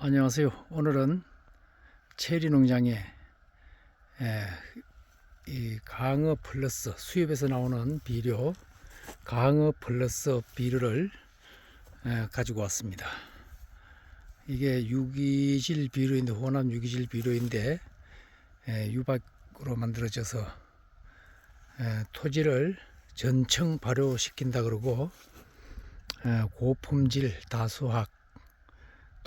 안녕하세요. 오늘은 체리 농장에 에, 이 강어 플러스 수입에서 나오는 비료 강어 플러스 비료를 에, 가지고 왔습니다. 이게 유기질 비료인데 호남 유기질 비료인데 에, 유박으로 만들어져서 에, 토지를 전청 발효시킨다 그러고 에, 고품질 다수학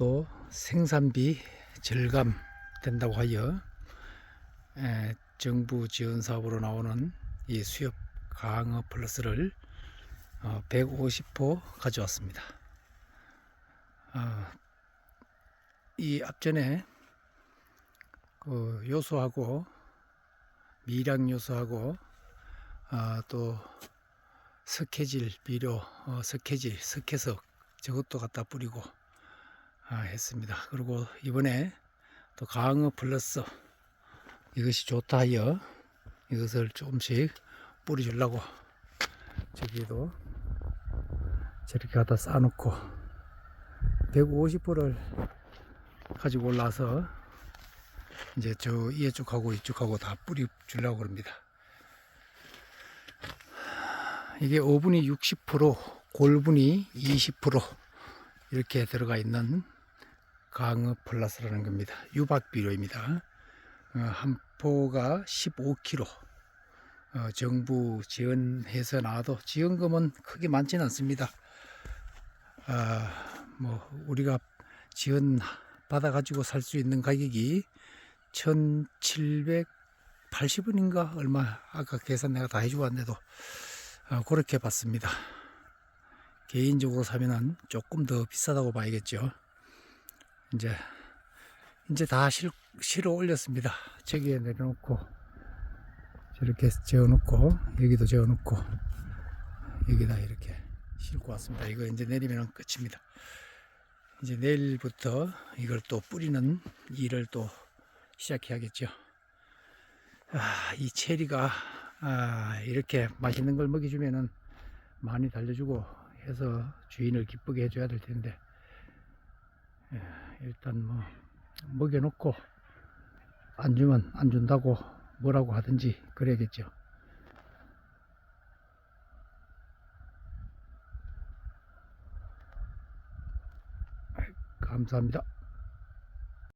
또 생산비 절감 된다고 하여 에, 정부 지원 사업으로 나오는 이 수협 강어 플러스를 어, 150호 가져왔습니다. 어, 이 앞전에 그 요소하고 미량 요소하고 어, 또 석회질 어, 석회질 석회석 저것도 갖다 뿌리고 아, 했습니다. 그리고 이번에 또 강어 플러스 이것이 좋다 하여 이것을 조금씩 뿌려주려고 저기도 저렇게 갖다 쌓아놓고 150호를 가지고 올라서 이제 저 이쪽하고 이쪽하고 다 뿌려주려고 그럽니다. 이게 5분이 60% 골분이 20% 이렇게 들어가 있는 강어 플러스라는 겁니다. 유박 비료입니다. 어, 한 포가 15kg. 어, 정부 지원해서 나와도 지원금은 크게 많지는 않습니다. 아, 뭐 우리가 지원 받아 가지고 살 수 있는 가격이 1,780원인가 얼마 아까 계산 내가 다 해주고 왔는데도 어, 그렇게 받습니다. 개인적으로 사면은 조금 더 비싸다고 봐야겠죠. 이제 이제 다 실, 실어 올렸습니다. 저기에 내려놓고 저렇게 재워놓고 여기도 재워놓고 여기다 이렇게 싣고 왔습니다. 이거 이제 내리면 끝입니다. 이제 내일부터 이걸 또 뿌리는 일을 또 시작해야겠죠. 아, 이 체리가 아, 이렇게 맛있는 걸 먹여주면은 많이 달려주고 해서 주인을 기쁘게 해줘야 될 텐데 예, 일단 뭐 먹여놓고 안 주면 안 준다고 뭐라고 하든지 그래야겠죠. 감사합니다.